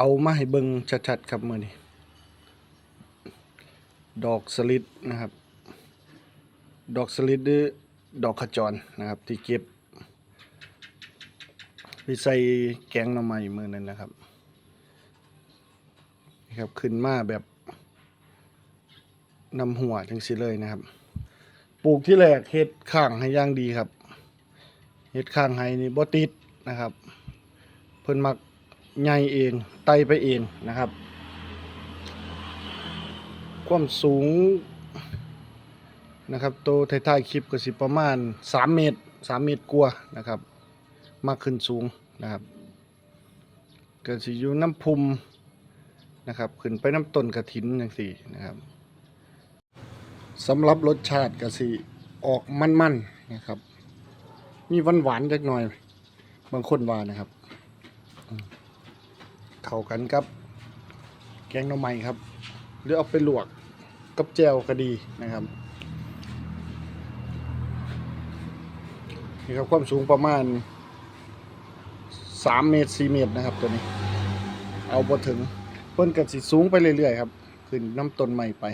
เอามาให้เบิ่งชัดๆครับมือนี้ ดอกสลิดนะครับ ดอกสลิดหรือดอกขจรนะครับ ที่เก็บไปใส่แกงหน่อไม้มือนั้นนะครับนี่ครับขึ้นมาแบบนำหัวจังสิเลยนะครับ ปลูกที่แรกเฮ็ดข้างให้ย่างดีครับเฮ็ดข้างให้นี่บ่ติดนะครับ เพิ่นมัก ใหญ่เองไตไปเองนะครับ ความสูงนะครับโตวท้ายๆคลิปก็สิประมาณ 3 เมตร 3 เมตรกว่านะครับ มากขึ้นสูงนะครับก็สิอยู่น้ำพุมนะครับขึ้นไปน้ำต้นกระถินจังซี่นะครับสำหรับรสชาติก็สิออกมันๆนะครับ มีหวานๆจักหน่อย บางคนว่านะครับ เข้ากันครับ แกงหน่อไม้ครับ หรือเอาไปลวกกับแจวก็ดีนะครับนี่ครับความสูงประมาณ3เมตร4เมตรนะครับตัวนี้ เอาบ่ถึงเพิ่นก็สิสูงไปเรื่อยๆครับ ขึ้นน้ำต้นใหม่ไป